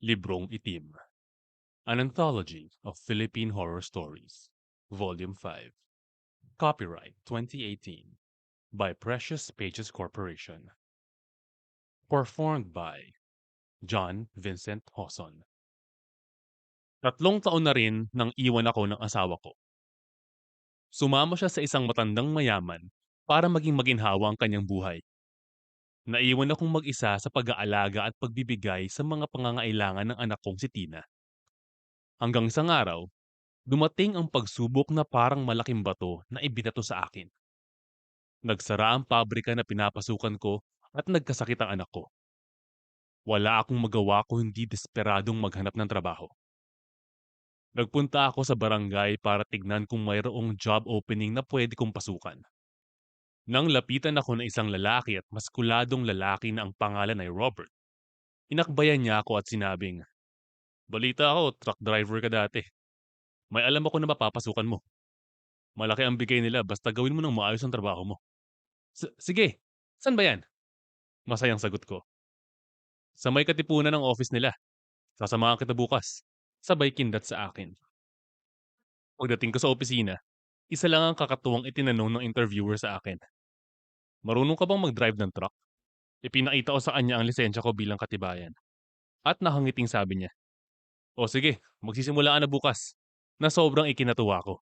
Librong Itim An Anthology of Philippine Horror Stories Volume 5 Copyright 2018 by Precious Pages Corporation Performed by John Vincent Hoson Tatlong taon na rin nang iwan ako ng asawa ko. Sumama siya sa isang matandang mayaman para maging maginhawa ang kanyang buhay. Naiwan akong mag-isa sa pag-aalaga at pagbibigay sa mga pangangailangan ng anak kong si Tina. Hanggang isang araw, dumating ang pagsubok na parang malaking bato na ibinato sa akin. Nagsara ang pabrika na pinapasukan ko at nagkasakit ang anak ko. Wala akong magawa kung hindi desperadong maghanap ng trabaho. Nagpunta ako sa barangay para tignan kung mayroong job opening na pwede kong pasukan. Nang lapitan ako ng isang lalaki at maskuladong lalaki na ang pangalan ay Robert, inakbayan niya ako at sinabing, Balita ako, truck driver ka dati. May alam ako na mapapasukan mo. Malaki ang bigay nila basta gawin mo ng maayos ang trabaho mo. "S- Sige, saan ba yan? Masayang sagot ko. Sa may katipunan ng office nila. Sasamahan kita bukas. Sabay kindat sa akin. Pagdating ko sa opisina, isa lang ang kakatuwang itinanong ng interviewer sa akin. Marunong ka bang mag-drive ng truck? Ipinakita ko sa kanya ang lisensya ko bilang katibayan. At nakangiting sabi niya, O sige, magsisimula na bukas, na sobrang ikinatuwa ko.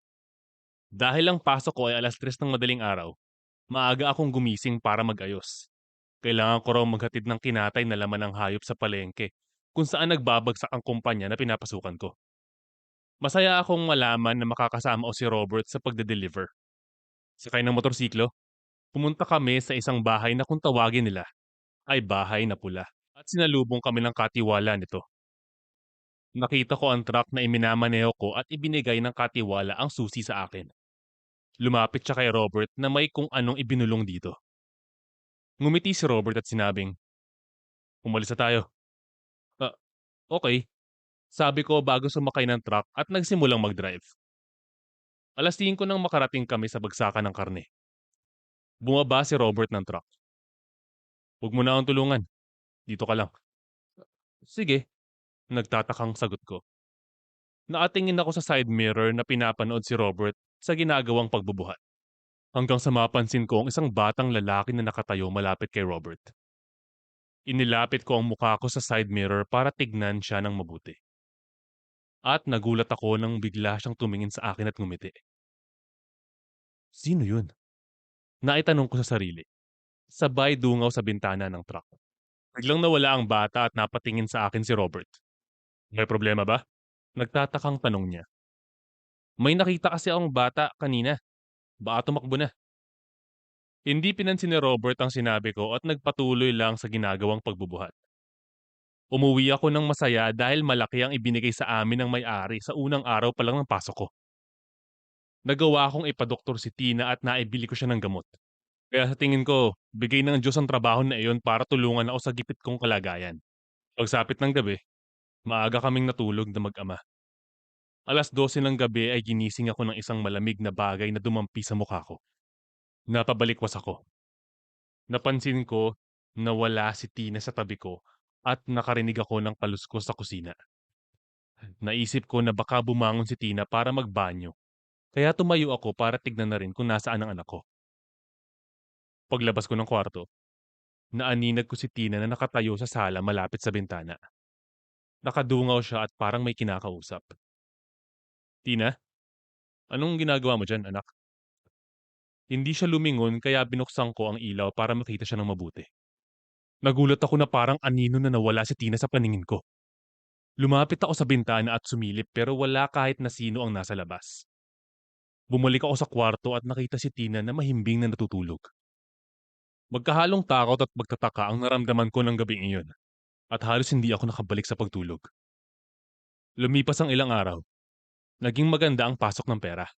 Dahil ang pasok ko ay alas 3 ng madaling araw, maaga akong gumising para mag-ayos. Kailangan ko raw maghatid ng kinatay na laman ng hayop sa palengke kung saan nagbabagsak ang kumpanya na pinapasukan ko. Masaya akong malaman na makakasama ko si Robert sa pagde-deliver. Sakay ng motorsiklo, pumunta kami sa isang bahay na kung tawagin nila ay bahay na pula at sinalubong kami ng katiwala nito. Nakita ko ang truck na iminamaneho ko at ibinigay ng katiwala ang susi sa akin. Lumapit siya kay Robert na may kung anong ibinulong dito. Ngumiti si Robert at sinabing, Umalis na tayo. Ah, okay. Sabi ko bago sumakay ng truck at nagsimulang mag-drive. Alas 5 nang makarating kami sa bagsakan ng karne. Bumaba si Robert ng truck. Huwag mo na akong tulungan. Dito ka lang. Sige. Nagtatakang sagot ko. Nakatingin ako sa side mirror na pinapanood si Robert sa ginagawang pagbubuhat. Hanggang sa mapansin ko ang isang batang lalaki na nakatayo malapit kay Robert. Inilapit ko ang mukha ko sa side mirror para tignan siya ng mabuti. At nagulat ako nang bigla siyang tumingin sa akin at ngumiti. Sino yun? Naitanong ko sa sarili. Sabay dungaw sa bintana ng truck. Biglang nawala ang bata at napatingin sa akin si Robert. May problema ba? Nagtatakang tanong niya. May nakita kasi akong bata kanina. Baka tumakbo na. Hindi pinansin ni Robert ang sinabi ko at nagpatuloy lang sa ginagawang pagbubuhat. Umuwi ako ng masaya dahil malaki ang ibinigay sa amin ng may-ari sa unang araw pa lang ng pasok ko. Nagawa akong ipadoktor si Tina at naibili ko siya ng gamot. Kaya sa tingin ko, bigay ng Diyos ang trabaho na iyon para tulungan ako sa gipit kong kalagayan. Pagsapit ng gabi, maaga kaming natulog na mag-ama. Alas 12 ng gabi ay ginising ako ng isang malamig na bagay na dumampi sa mukha ko. Napabalikwas ako. Napansin ko na wala si Tina sa tabi ko at nakarinig ako ng paluskos sa kusina. Naisip ko na baka bumangon si Tina para magbanyo. Kaya tumayo ako para tignan na rin kung nasaan ang anak ko. Paglabas ko ng kwarto, naaninag ko si Tina na nakatayo sa sala malapit sa bintana. Nakadungaw siya at parang may kinakausap. Tina, anong ginagawa mo dyan, anak? Hindi siya lumingon kaya binuksan ko ang ilaw para makita siya ng mabuti. Nagulat ako na parang anino na nawala si Tina sa paningin ko. Lumapit ako sa bintana at sumilip pero wala kahit na sino ang nasa labas. Bumalik ako sa kwarto at nakita si Tina na mahimbing na natutulog. Magkahalong takot at pagtataka ang naramdaman ko ng gabing iyon at halos hindi ako nakabalik sa pagtulog. Lumipas ang ilang araw. Naging maganda ang pasok ng pera.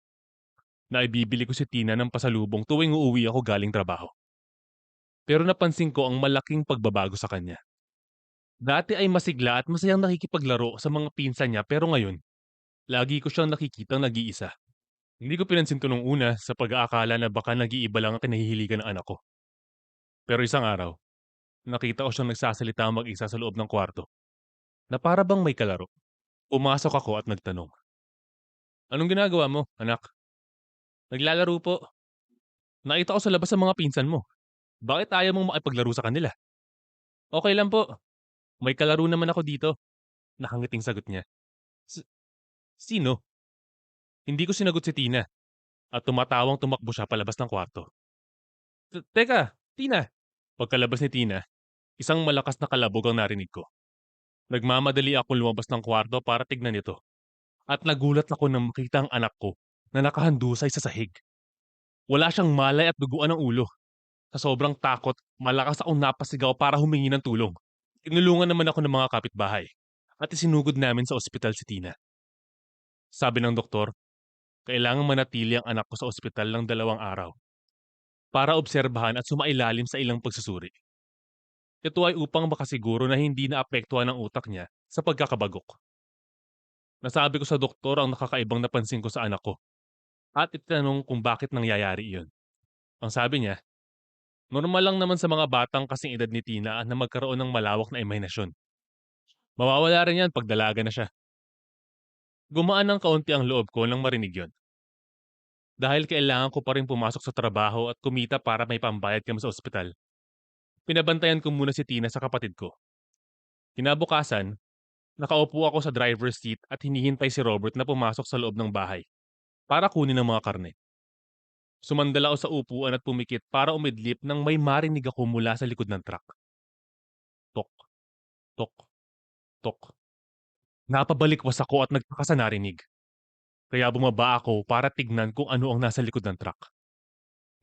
Naibibili ko si Tina ng pasalubong tuwing uuwi ako galing trabaho. Pero napansin ko ang malaking pagbabago sa kanya. Dati ay masigla at masayang nakikipaglaro sa mga pinsan niya pero ngayon, lagi ko siyang nakikitang nag-iisa. Hindi ko pinansin to nung una sa pag-aakala na baka nag-iiba lang ang kinahihiligan ng anak ko. Pero isang araw, nakita ko siyang nagsasalita mag-isa sa loob ng kwarto. na para bang may kalaro. Pumasok ako at nagtanong. Anong ginagawa mo, anak? Naglalaro po. Nakita ko sa labas ang mga pinsan mo. Bakit ayaw mong makipaglaro sa kanila? Okay lang po. May kalaro naman ako dito. Nakangiting sagot niya. "S- Sino? Hindi ko sinagot si Tina. At tumatawang tumakbo siya palabas ng kwarto. "Te- Teka, Tina! Pagkalabas ni Tina, isang malakas na kalabog ang narinig ko. Nagmamadali ako lumabas ng kwarto para tignan ito. At nagulat ako nang makita ang anak ko na nakahandusay sa sahig. Wala siyang malay at duguan ng ulo. Sa sobrang takot, malakas akong napasigaw para humingi ng tulong. Tinulungan naman ako ng mga kapitbahay at isinugod namin sa ospital si Tina. Sabi ng doktor, kailangang manatili ang anak ko sa ospital ng dalawang araw para obserbahan at sumailalim sa ilang pagsusuri. Ito ay upang makasiguro na hindi naapektuhan ang utak niya sa pagkakabagok. Nasabi ko sa doktor ang nakakaibang napansin ko sa anak ko at itinanong kung bakit nangyayari iyon. Ang sabi niya, normal lang naman sa mga batang kasing edad ni Tina na magkaroon ng malawak na imahinasyon. Mawawala rin yan pag dalaga na siya. Gumaan ng kaunti ang loob ko nang marinig yon. Dahil kailangan ko pa rin pumasok sa trabaho at kumita para may pambayad kami sa ospital. Pinabantayan ko muna si Tina sa kapatid ko. Kinabukasan, nakaupo ako sa driver's seat at hinihintay si Robert na pumasok sa loob ng bahay para kunin ang mga karne. Sumandal ako sa upuan at pumikit para umidlip nang may marinig ako mula sa likod ng truck. Tok, tok, tok. Napabalikwas ako at nagtaka narinig. Kaya bumaba ako para tignan kung ano ang nasa likod ng truck.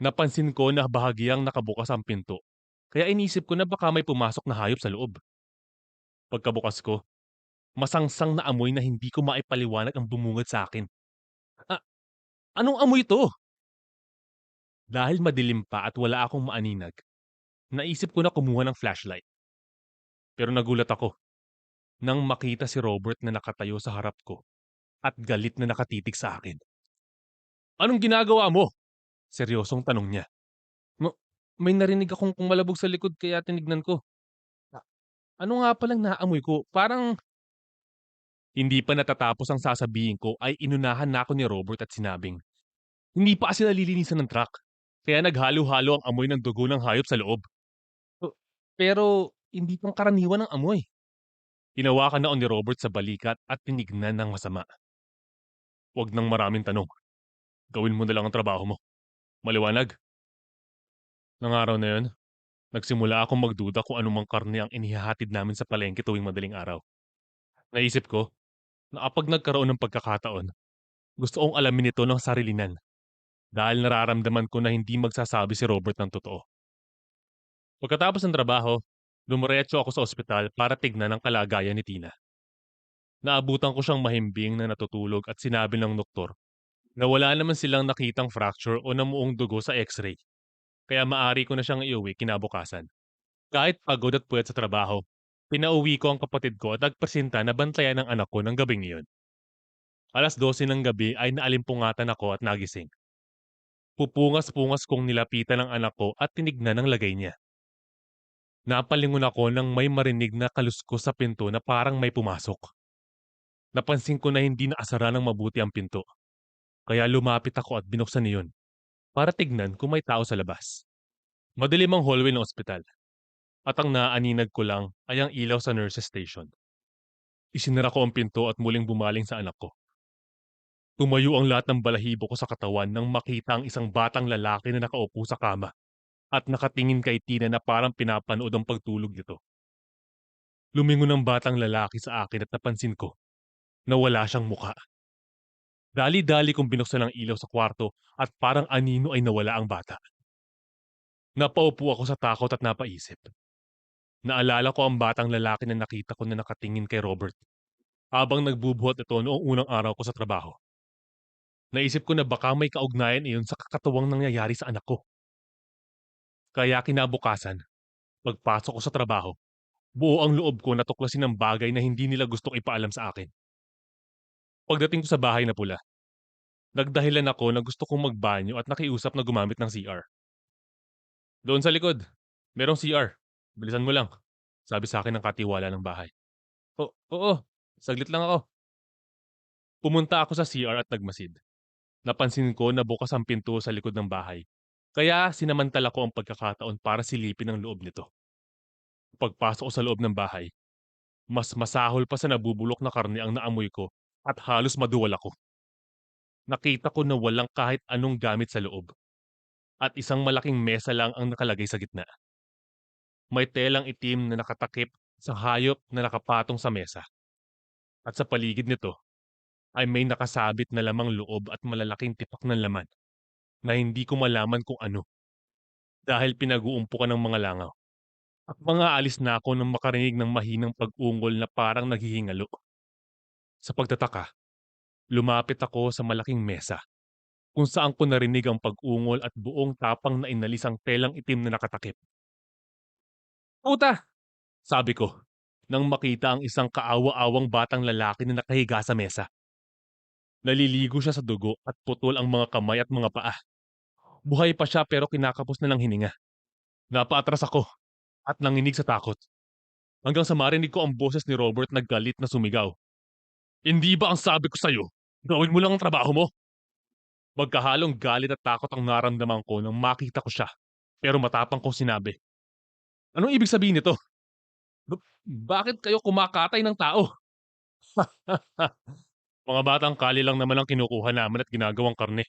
Napansin ko na bahagyang nakabukas ang pinto. Kaya inisip ko na baka may pumasok na hayop sa loob. Pagkabukas ko, masangsang na amoy na hindi ko maipaliwanag ang bumungad sa akin. Ah, anong amoy ito? Dahil madilim pa at wala akong maaninag, naisip ko na kumuha ng flashlight. Pero nagulat ako nang makita si Robert na nakatayo sa harap ko at galit na nakatitig sa akin. Anong ginagawa mo? Seryosong tanong niya. "Ma- may narinig akong kumalabog sa likod kaya tinignan ko. "A- Ano nga palang naamoy ko? Parang... Hindi pa natatapos ang sasabihin ko ay inunahan na ako ni Robert at sinabing, hindi pa kasi nalilinisan ng truck. Kaya naghalo-halo ang amoy ng dugo ng hayop sa loob. "O, Pero hindi pang karaniwan ang amoy. Hinawakan na ako ni Robert sa balikat at tinignan ng masama. Huwag nang maraming tanong. Gawin mo na lang ang trabaho mo. Maliwanag? Nang araw na yun, nagsimula akong magduda kung anumang karne ang inihahatid namin sa palengke tuwing madaling araw. Naisip ko na kapag nagkaroon ng pagkakataon, gusto kong alamin ito ng sarilinan dahil nararamdaman ko na hindi magsasabi si Robert ng totoo. Pagkatapos ng trabaho, dumiretso ako sa ospital para tignan ang kalagayan ni Tina. Naabutan ko siyang mahimbing na natutulog at sinabi ng doktor na wala naman silang nakitang fracture o namuong dugo sa x-ray. Kaya maari ko na siyang iuwi kinabukasan. Kahit pagod at puyat sa trabaho, pinauwi ko ang kapatid ko at nagpresenta na bantayan ng anak ko ng gabing iyon. Alas 12 ng gabi ay naalimpungatan ako at nagising. Pupungas-pungas kong nilapitan ang anak ko at tinignan ang lagay niya. Napalingon ako nang may marinig na kaluskos sa pinto na parang may pumasok. Napansin ko na hindi naasara ng mabuti ang pinto. Kaya lumapit ako at binuksan niyon para tignan kung may tao sa labas. Madilim ang hallway ng ospital. At ang naaaninag ko lang ay ang ilaw sa nurses station. Isinara ko ang pinto at muling bumaling sa anak ko. Tumayo ang lahat ng balahibo ko sa katawan nang makita ang isang batang lalaki na nakaupo sa kama at nakatingin kay Tina na parang pinapanood ang pagtulog nito. Lumingon ang batang lalaki sa akin at napansin ko na wala siyang mukha. Dali-dali kong binuksan ang ilaw sa kwarto at parang anino ay nawala ang bata. Napaupo ako sa takot at napaisip. Naalala ko ang batang lalaki na nakita ko na nakatingin kay Robert habang nagbubuhat ito noong unang araw ko sa trabaho. Naisip ko na baka may kaugnayan iyon sa kakatuwang nangyayari sa anak ko. Kaya kinabukasan, pagpasok ko sa trabaho, buo ang loob ko na tuklasin ang bagay na hindi nila gustong ipaalam sa akin. Pagdating ko sa bahay na pula, nagdahilan ako na gusto kong magbanyo at nakiusap na gumamit ng CR. Doon sa likod, merong CR. Bilisan mo lang, sabi sa akin ng katiwala ng bahay. O oo, saglit lang ako. Pumunta ako sa CR at nagmasid. Napansin ko na bukas ang pinto sa likod ng bahay. Kaya sinamantala ko ang pagkakataon para silipin ang loob nito. Pagpasok ko sa loob ng bahay, mas masahol pa sa nabubulok na karne ang naamoy ko at halos maduwal ako. Nakita ko na walang kahit anong gamit sa loob at isang malaking mesa lang ang nakalagay sa gitna. May telang itim na nakatakip sa hayop na nakapatong sa mesa. At sa paligid nito ay may nakasabit na lamang loob at malalaking tipak ng laman na hindi ko malaman kung ano dahil pinag-uumpukan ng mga langaw. At mga alis na ako nang makarinig ng mahinang pag-ungol na parang naghihingalo. Sa pagtataka, lumapit ako sa malaking mesa kung saan ko narinig ang pag-ungol at buong tapang na inalis ang telang itim na nakatakip. Puta! Sabi ko, nang makita ang isang kaawa-awang batang lalaki na nakahiga sa mesa. Naliligo siya sa dugo at putol ang mga kamay at mga paa. Buhay pa siya pero kinakapos na ng hininga. Napaatras ako at nanginig sa takot. Hanggang sa marinig ko ang boses ni Robert na galit na sumigaw. Hindi ba ang sabi ko sa'yo, gawin mo lang ang trabaho mo? Magkahalong galit at takot ang naramdaman ko nang makita ko siya. Pero matapang kong sinabi. Anong ibig sabihin nito? "Ba- Bakit kayo kumakatay ng tao? Mga batang kali lang naman ang kinukuha namin at ginagawang karne.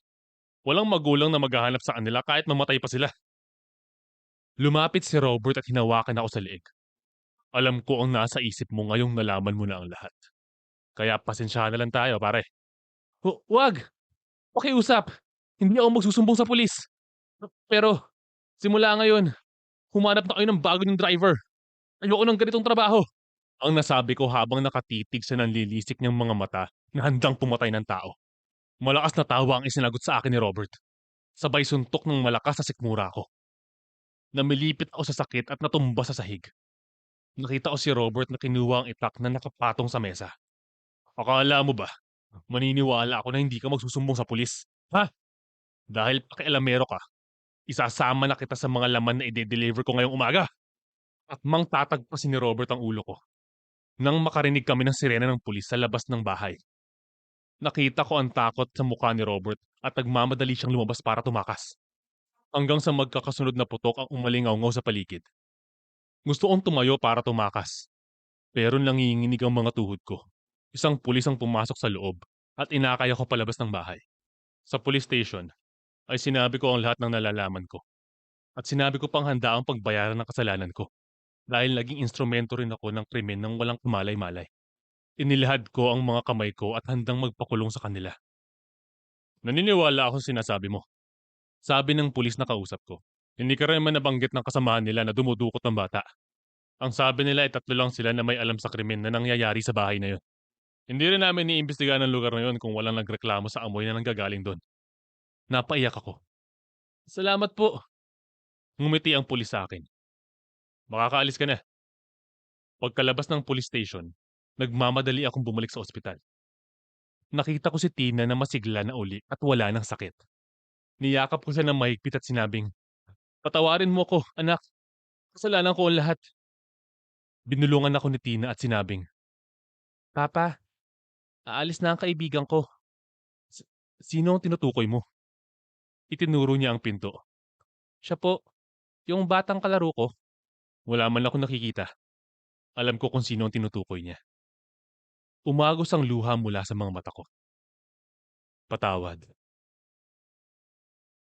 Walang magulang na maghahanap sa kanila kahit mamatay pa sila. Lumapit si Robert at hinawakan ako sa leeg. Alam ko ang nasa isip mo ngayong nalaman mo na ang lahat. Kaya pasensyahan na lang tayo, pare. Hu- wag! Pakiusap! Hindi ako magsusumbong sa pulis. Pero, simula ngayon, humanap na kayo ng bago ng driver. Ayoko ng ganitong trabaho. Ang nasabi ko habang nakatitig sa nanlilisik niyang mga mata na handang pumatay ng tao. Malakas na tawa ang isinagot sa akin ni Robert. Sabay suntok ng malakas sa sikmura ko. Namilipit ako sa sakit at natumba sa sahig. Nakita ko si Robert na kinuha ang itak na nakapatong sa mesa. Akala mo ba, maniniwala ako na hindi ka magsusumbong sa pulis? Ha? Dahil pakialamero ka, isasama na kita sa mga laman na ide-deliver ko ngayong umaga. At mang tatagpasin ni Robert ang ulo ko. Nang makarinig kami ng sirena ng pulis sa labas ng bahay. Nakita ko ang takot sa mukha ni Robert at nagmamadali siyang lumabas para tumakas. Hanggang sa magkakasunod na putok ang umalingaw sa paligid. Gusto kong tumayo para tumakas. Pero nanginginig ang mga tuhod ko. Isang pulis ang pumasok sa loob at inakay ako palabas ng bahay. Sa police station ay sinabi ko ang lahat ng nalalaman ko. At sinabi ko pang handa ang pagbayaran ng kasalanan ko dahil naging instrumento rin ako ng krimen ng walang kumalay-malay. Inilahad ko ang mga kamay ko at handang magpakulong sa kanila. Naniniwala ako sa sinasabi mo. Sabi ng pulis na kausap ko. Hindi ka rin man nabanggit ng kasamahan nila na dumudukot ng bata. Ang sabi nila ay tatlo lang sila na may alam sa krimen na nangyayari sa bahay na yon. Hindi rin namin iimbestigahan ang lugar na yon kung walang nagreklamo sa amoy na nanggagaling doon. Napaiyak ako. Salamat po. Ngumiti ang pulis sa akin. Makakaalis ka na. Pagkalabas ng police station, nagmamadali akong bumalik sa ospital. Nakita ko si Tina na masigla na uli at wala ng sakit. Niyakap ko siya ng mahigpit at sinabing, Patawarin mo ko, anak. Kasalanan ko ang lahat. Binulungan ako ni Tina at sinabing, Papa, aalis na ang kaibigan ko. "S- Sino ang tinutukoy mo? Itinuro niya ang pinto. Siya po, yung batang kalaro ko. Wala man ako nakikita. Alam ko kung sino ang tinutukoy niya. Umagos ang luha mula sa mga mata ko. Patawad.